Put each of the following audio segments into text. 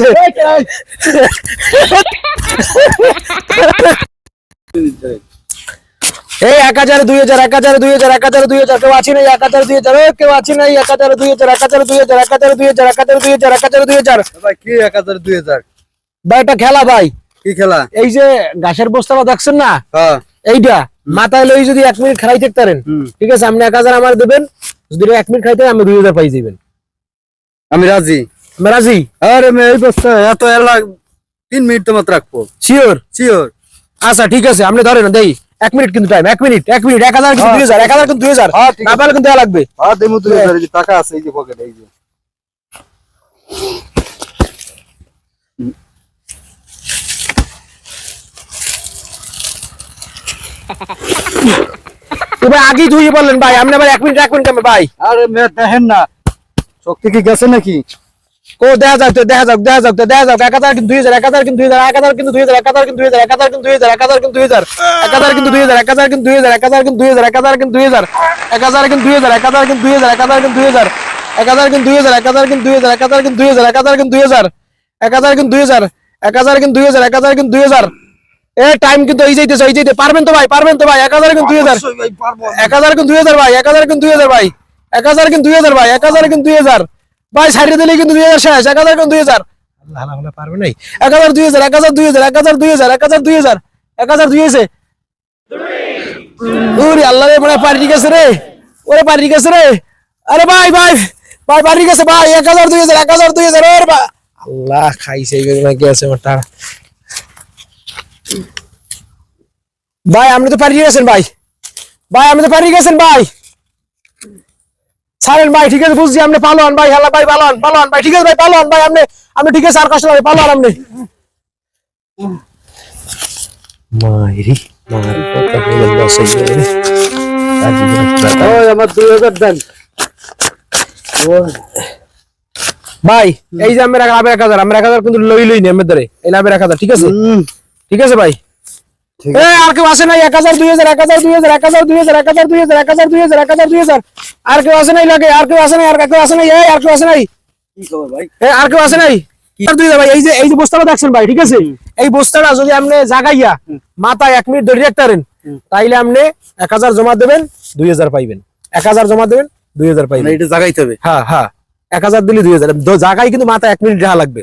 গেছে এই এক হাজার দুই হাজার এক হাজার দুই হাজার এক হাজার দুই হাজার কেউ আছে নাই এক হাজার দুই হাজার কেউ আছে নাই এক হাজার দুই হাজার এক হাজার দুই হাজার এক হাজার দুই হাজার এক হাজার দুই হাজার এক হাজার দুই হাজার কি এক হাজার দুই হাজার ভাই একটা খেলা ভাই কি খেলা এই যে ঘাসের বস্তাটা দেখছেন না হ্যাঁ এইটা মাথায় লই যদি এক মিনিট খাই থাকতে পারেন ঠিক আছে আপনি এক হাজার আমার দেবেন যদি এক মিনিট খাইতে আমি দুই হাজার পাই দিবেন আমি রাজি আমি রাজি আরে মে এই বস্তা এত এলা তিন মিনিট তো মাত্র রাখব। শিওর শিওর আচ্ছা ঠিক আছে আপনি ধরেন দেই এক মিনিট কিন্তু টাইম এক মিনিট এক মিনিট এক হাজার কিন্তু দুই হাজার এক হাজার কিন্তু দুই হাজার। হ্যাঁ, না পারলে কিন্তু দেওয়া লাগবে। হ্যাঁ দেবো দুই হাজার এই যে টাকা আছে এই যে পকেটে এই যে। তো আগেই ধুয়ে বললেন ভাই আপনি আবার এক মিনিট এক মিনিট ভাই? আরে দেখেন না। শক্তি কি গেছে নাকি? ও দেখা যাক তো দেখা যাক দেখা যাক তো দেখা যাক এক হাজার কিন্তু দুই হাজার এক হাজার কিন্তু দুই হাজার এক হাজার কিন্তু দুই হাজার এক হাজার কিন্তু দুই হাজার এক হাজার কিন্তু দুই হাজার এক হাজার কিন্তু দুই হাজার এক হাজার কিন্তু দুই হাজার এক হাজার কিন্তু দুই হাজার এক হাজার কিন্তু দুই হাজার এক হাজার কিন্তু দুই হাজার এক হাজার কিন্তু দুই হাজার এক হাজার কিন্তু দুই হাজার এক হাজার কিন্তু দুই হাজার এক হাজার কিন্তু দুই হাজার এক হাজার কিন্তু দুই হাজার এক হাজার কিন্তু দুই হাজার এক হাজার কিন্তু দুই হাজার এক হাজার কিন্তু দুই হাজার এক হাজার কিন্তু দুই হাজার এ টাইম কিন্তু এই যাইতেছে এই যাইতে পারবেন তো ভাই পারবেন তো ভাই এক হাজার কিন্তু দুই হাজার এক হাজার কিন্তু দুই হাজার ভাই এক হাজার কিন্তু দুই হাজার ভাই এক হাজার কিন্তু দুই হাজার ভাই এক হাজার কিন্তু দুই হাজার ভাই সাইডে দিলে কিন্তু দুই হাজার শেষ এক হাজার কিন্তু দুই হাজার? আল্লাহ পারবে নাই। এক হাজার দুই হাজার এক হাজার দুই হাজার এক হাজার দুই হাজার এক হাজার দুই হাজার এক হাজার দুই হয়েছে। ওরে আল্লাহ রে মনে পারি গেছে রে। ওরে পারি গেছে রে। আরে ভাই ভাই ভাই পারি গেছে ভাই এক হাজার দুই হাজার এক হাজার দুই হাজার ওর বা আল্লাহ খাইছে নাকি আছে আমার টাকা ভাই আপনি তো পারি গেছেন ভাই। ভাই আপনি তো পারি গেছেন ভাই। ছাড়েন ভাই ঠিক আছে বুঝছি আপনি পালোয়ান ভাই হেলা ভাই পালোয়ান পালোয়ান ভাই ঠিক আছে ভাই পালোয়ান ভাই আপনি আপনি ঠিক আছে আর কষ্ট ভাই পালোয়ান আপনি। মাইরি মারি কথা বলে বসে গেলে। ওই আমার দুই হাজার দেন। ভাই এই যে আমি লাভের এক হাজার আমি এক হাজার কিন্তু লই লই নি আমার ধরে এই লাভের এক হাজার ঠিক আছে? ঠিক আছে ভাই? আর কেউ আসে নাই? এক হাজার দুই হাজার এক হাজার দুই হাজার এক হাজার দুই হাজার এক হাজার দুই হাজার এক হাজার দুই হাজার এক হাজার দুই হাজার। আর কেউ আসে নাই লাগে? আর কেউ আসে নাই? আর কেউ আসে নাই? এই আর কেউ আসে নাই? আর কেউ আসে নাই? এই যে এই যে বস্তাটা দেখছেন ভাই ঠিক আছে? এই বস্তাটা যদি আপনি জাগাইয়া মাথায় এক মিনিট ধরে রাখতে পারেন তাইলে আপনি এক হাজার জমা দেবেন দুই হাজার পাইবেন। এক হাজার জমা দেবেন দুই হাজার মানে পাইবেন। এটা জাগাইতে হবে। হ্যাঁ হ্যাঁ। এক হাজার দিলে দুই হাজার। জাগাই কিন্তু মাথায় এক মিনিট রাখা লাগবে।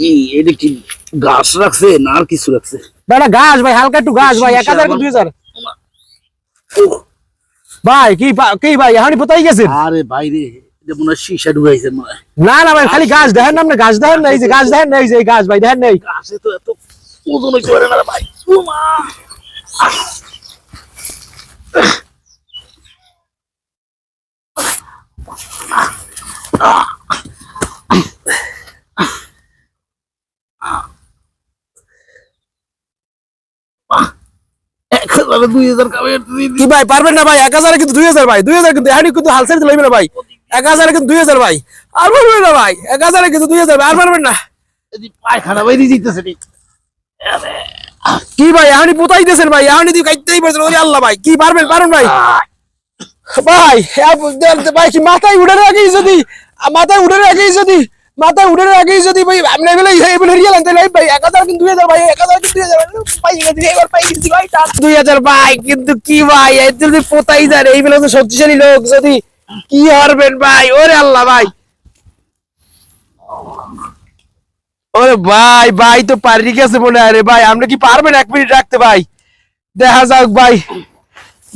কি এটা কি গাছ রাখছে না আর কিছু রাখছে? বেটা গাছ ভাই হালকা একটু গাছ ভাই এক হাজার দুই হাজার। ভাই কি কি ভাই এখনই পোতাই গেছেন আরে মনে হয় সীসা ঢুকাইছে না না ভাই খালি গাছ দেখেন না গাছ দেখেন না এই যে গাছ দেখেন না এই যে গাছ ভাই দেখেন নাই গাছে তো এত ওজন হইতে পারে না ভাই। ও মা এক হাজার দুই হাজার কি ভাই পারবেন না ভাই? এক হাজারে কিন্তু দুই হাজার ভাই। দুই হাজার কিন্তু এখনই কিন্তু হাল সাইড লইবে না ভাই। এক হাজারে কিন্তু দুই হাজার ভাই। আর পারবেন না ভাই। এক হাজারে কিন্তু দুই হাজার ভাই। আর পারবেন না। পায়খানা বাইরে দিতেছে কি ভাই পোতাই দিয়েছেন ভাই। কাটতেই পারছেন। ওরে আল্লাহ ভাই কি পারবেন? ভাই। ভাই দে- ভাই কি মাথায় উঠে যদি? মাথায় উঠে রাখি যদি? মাথায় উঠে রাখি যদি ভাই রিয়েল আনতে ভাই। এক হাজার কিন্তু দুই হাজার, ভাই, এক হাজার কিন্তু দুই হাজার। দুই হাজার ভাই কিন্তু কি ভাই? যদি পোতাই যান তো শক্তিশালী লোক, যদি কি হারবেন ভাই? ওরে আল্লাহ ভাই। ওরে ভাই ভাই তো পারি গেছে মনে হয় ভাই। আপনি কি পারবেন এক মিনিট রাখতে ভাই? দেখা যাক ভাই।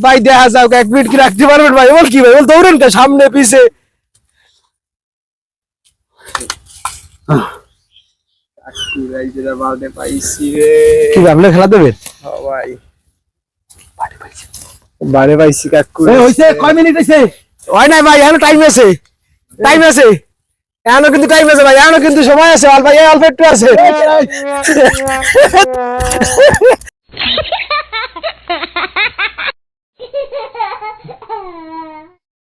ভাই, দেখা যাক, এক মিনিট কি রাখতে পারবেন ভাই? বল কি ভাই? বল দৌড়েন সামনে, পিছে। কি আপনি খেলা দেবেন বারে পাইছি কাকু। হইছে কয় মিনিট হইছে? হয় নাই ভাই এখন টাইম আছে। টাইম আছে। এখনও কিন্তু টাইম আছে ভাই এখনও কিন্তু সময় আছে। অল্প অল্প একটু আছে।